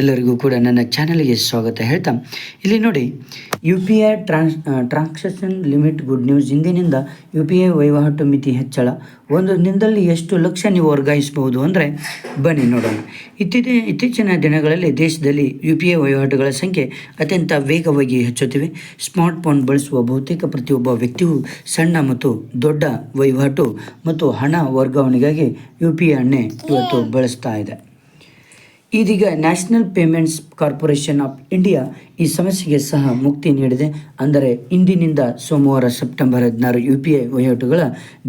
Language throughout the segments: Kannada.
ಎಲ್ಲರಿಗೂ ಕೂಡ ನನ್ನ ಚಾನಲ್ಗೆ ಸ್ವಾಗತ ಹೇಳ್ತಾ, ಇಲ್ಲಿ ನೋಡಿ U P I trans transaction limit good news ಇಂದಿನಿಂದ ಯು ಪಿ ಐ ವಹಿವಾಟು ಮಿತಿ ಹೆಚ್ಚಳ. ಒಂದು ದಿನದಲ್ಲಿ ಎಷ್ಟು ಲಕ್ಷ ನೀವು ವರ್ಗಾಯಿಸಬಹುದು ಅಂದರೆ, ಬನ್ನಿ ನೋಡೋಣ. ಇತ್ತೀಚೆ, ಇತ್ತೀಚಿನ ದಿನಗಳಲ್ಲಿ ದೇಶದಲ್ಲಿ ಯು ಪಿ ಐ ವಹಿವಾಟುಗಳ ಸಂಖ್ಯೆ ಅತ್ಯಂತ ವೇಗವಾಗಿ ಹೆಚ್ಚುತ್ತಿವೆ. ಸ್ಮಾರ್ಟ್ಫೋನ್ ಬಳಸುವ ಬಹುತೇಕ ಪ್ರತಿಯೊಬ್ಬ ವ್ಯಕ್ತಿಯು ಸಣ್ಣ ಮತ್ತು ದೊಡ್ಡ ವಹಿವಾಟು ಮತ್ತು ಹಣ ವರ್ಗಾವಣೆಗಾಗಿ ಯು ಪಿ ಐ ಇವತ್ತು ಬಳಸ್ತಾ ಇದೆ. ಇದೀಗ National Payments Corporation of India ಈ ಸಮಸ್ಯೆಗೆ ಸಹ ಮುಕ್ತಿ ನೀಡಿದೆ. ಅಂದರೆ ಇಂದಿನಿಂದ ಸೋಮವಾರ ಸೆಪ್ಟೆಂಬರ್ ಹದಿನಾರು ಯು ಪಿ ಐ ವಹಿವಾಟುಗಳ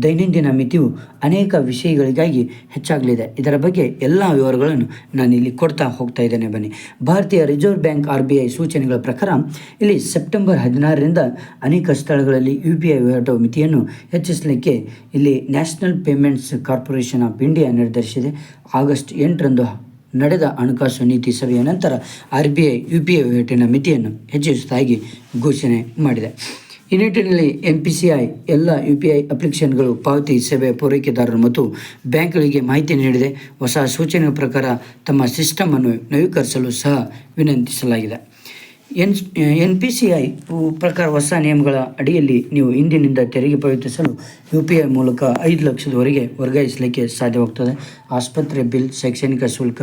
ದೈನಂದಿನ ಮಿತಿಯು ಅನೇಕ ವಿಷಯಗಳಿಗಾಗಿ ಹೆಚ್ಚಾಗಲಿದೆ. ಇದರ ಬಗ್ಗೆ ಎಲ್ಲ ವಿವರಗಳನ್ನು ನಾನು ಇಲ್ಲಿ ಕೊಡ್ತಾ ಹೋಗ್ತಾ ಇದ್ದೇನೆ. ಬನ್ನಿ. ಭಾರತೀಯ Reserve Bank R B I ಸೂಚನೆಗಳ ಪ್ರಕಾರ ಇಲ್ಲಿ ಸೆಪ್ಟೆಂಬರ್ ಹದಿನಾರರಿಂದ ಅನೇಕ ಸ್ಥಳಗಳಲ್ಲಿ ಯು ಪಿ ಐ ವಹಿವಾಟು ಮಿತಿಯನ್ನು ಹೆಚ್ಚಿಸಲಿಕ್ಕೆ ಇಲ್ಲಿ National Payments Corporation of India ನಿರ್ಧರಿಸಿದೆ. ಆಗಸ್ಟ್ ಎಂಟರಂದು ನಡೆದ ಹಣಕಾಸು ನೀತಿ ಸಭೆಯ ನಂತರ R B I U P I ವಹಿವಾಟಿನ ಮಿತಿಯನ್ನು ಹೆಚ್ಚಿಸುವುದಾಗಿ ಘೋಷಣೆ ಮಾಡಿದೆ. ಈ ನಿಟ್ಟಿನಲ್ಲಿ ಎನ್ ಪಿ ಸಿ ಐ ಎಲ್ಲ ಯು ಪಿ ಐ ಅಪ್ಲಿಕೇಶನ್ಗಳು ಪಾವತಿ ಸೇವೆ ಪೂರೈಕೆದಾರರು ಮತ್ತು ಬ್ಯಾಂಕ್ಗಳಿಗೆ ಮಾಹಿತಿ ನೀಡಿದೆ. ಹೊಸ ಸೂಚನೆಯ ಪ್ರಕಾರ ತಮ್ಮ ಸಿಸ್ಟಮನ್ನು ನವೀಕರಿಸಲು ಸಹ ವಿನಂತಿಸಲಾಗಿದೆ. N N P C I ಪ್ರಕಾರ ಹೊಸ ನಿಯಮಗಳ ಅಡಿಯಲ್ಲಿ ನೀವು ಇಂದಿನಿಂದ ತೆರಿಗೆ ಪಾವತಿಸಲು ಯು ಪಿ ಐ ಮೂಲಕ ಐದು ಲಕ್ಷದವರೆಗೆ ವರ್ಗಾಯಿಸಲಿಕ್ಕೆ ಸಾಧ್ಯವಾಗ್ತದೆ. ಆಸ್ಪತ್ರೆ ಬಿಲ್, ಶೈಕ್ಷಣಿಕ ಶುಲ್ಕ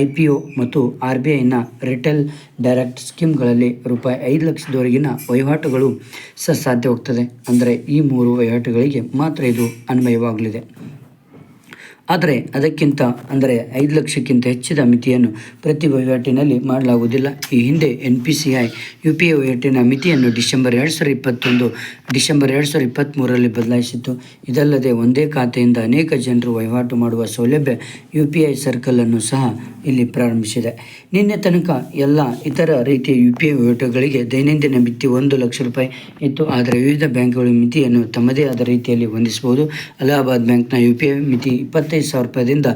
ಐ ಪಿ ಒ ಮತ್ತು ಆರ್ ಬಿ ಐನ ರಿಟೇಲ್ ಡೈರೆಕ್ಟ್ ಸ್ಕೀಮ್ಗಳಲ್ಲಿ ರೂಪಾಯಿ ಐದು ಲಕ್ಷದವರೆಗಿನ ವಹಿವಾಟುಗಳು ಸಹ ಸಾಧ್ಯವಾಗ್ತದೆ. ಅಂದರೆ ಈ ಮೂರು ವಹಿವಾಟುಗಳಿಗೆ ಮಾತ್ರ ಇದು ಅನ್ವಯವಾಗಲಿದೆ. ಆದರೆ ಅದಕ್ಕಿಂತ ಅಂದರೆ ಐದು ಲಕ್ಷಕ್ಕಿಂತ ಹೆಚ್ಚಿದ ಮಿತಿಯನ್ನು ಪ್ರತಿ ವಹಿವಾಟಿನಲ್ಲಿ ಮಾಡಲಾಗುವುದಿಲ್ಲ. ಈ ಹಿಂದೆ N P C I U P I ವಹಿವಾಟಿನ ಮಿತಿಯನ್ನು ಡಿಸೆಂಬರ್ ಎರಡು ಸಾವಿರದ ಇಪ್ಪತ್ತೊಂದು, ಡಿಸೆಂಬರ್ ಎರಡು ಸಾವಿರದ ಇಪ್ಪತ್ತ್ಮೂರರಲ್ಲಿ ಬದಲಾಯಿಸಿತ್ತು. ಇದಲ್ಲದೆ ಒಂದೇ ಖಾತೆಯಿಂದ ಅನೇಕ ಜನರು ವಹಿವಾಟು ಮಾಡುವ ಸೌಲಭ್ಯ ಯು ಪಿ ಐ ಸರ್ಕಲನ್ನು ಸಹ ಇಲ್ಲಿ ಪ್ರಾರಂಭಿಸಿದೆ. ನಿನ್ನೆ ತನಕ ಎಲ್ಲ ಇತರ ರೀತಿಯ ಯು ಪಿ ಐ ವಹಿವಾಟುಗಳಿಗೆ ದೈನಂದಿನ ಮಿತಿ ಒಂದು ಲಕ್ಷ ರೂಪಾಯಿ ಇತ್ತು. ಆದರೆ ವಿವಿಧ ಬ್ಯಾಂಕ್ಗಳ ಮಿತಿಯನ್ನು ತಮ್ಮದೇ ಆದ ರೀತಿಯಲ್ಲಿ ಹೊಂದಿಸಬಹುದು. ಅಲಹಾಬಾದ್ ಬ್ಯಾಂಕ್ನ ಯು ಪಿ ಐ ಮಿತಿ ಇಪ್ಪತ್ತೈದು ಸಾವಿರ ರೂಪಾಯಿದಿಂದ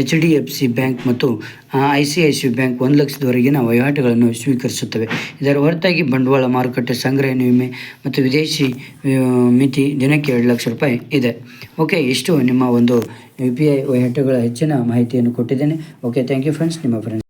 H D F C bank ಮತ್ತು I C I C bank ಒಂದು ಲಕ್ಷದವರೆಗಿನ ವಹಿವಾಟುಗಳನ್ನು ಸ್ವೀಕರಿಸುತ್ತವೆ. ಇದರ ಹೊರತಾಗಿ ಬಂಡವಾಳ ಮಾರುಕಟ್ಟೆ, ಸಂಗ್ರಹಣೆ, ವಿಮೆ ಮತ್ತು ವಿದೇಶಿ ಮಿತಿ ದಿನಕ್ಕೆ ಎರಡು ಲಕ್ಷ ರೂಪಾಯಿ ಇದೆ. ಓಕೆ, ಇಷ್ಟು ನಿಮ್ಮ ಒಂದು ಯು ಪಿ ಐ ವಹಿವಾಟುಗಳ ಹೆಚ್ಚಿನ ಮಾಹಿತಿಯನ್ನು ಕೊಟ್ಟಿದ್ದೇನೆ. ಓಕೆ, ಥ್ಯಾಂಕ್ ಯು ಫ್ರೆಂಡ್ಸ್, ನಿಮ್ಮ ಫ್ರೆಂಡ್ಸ್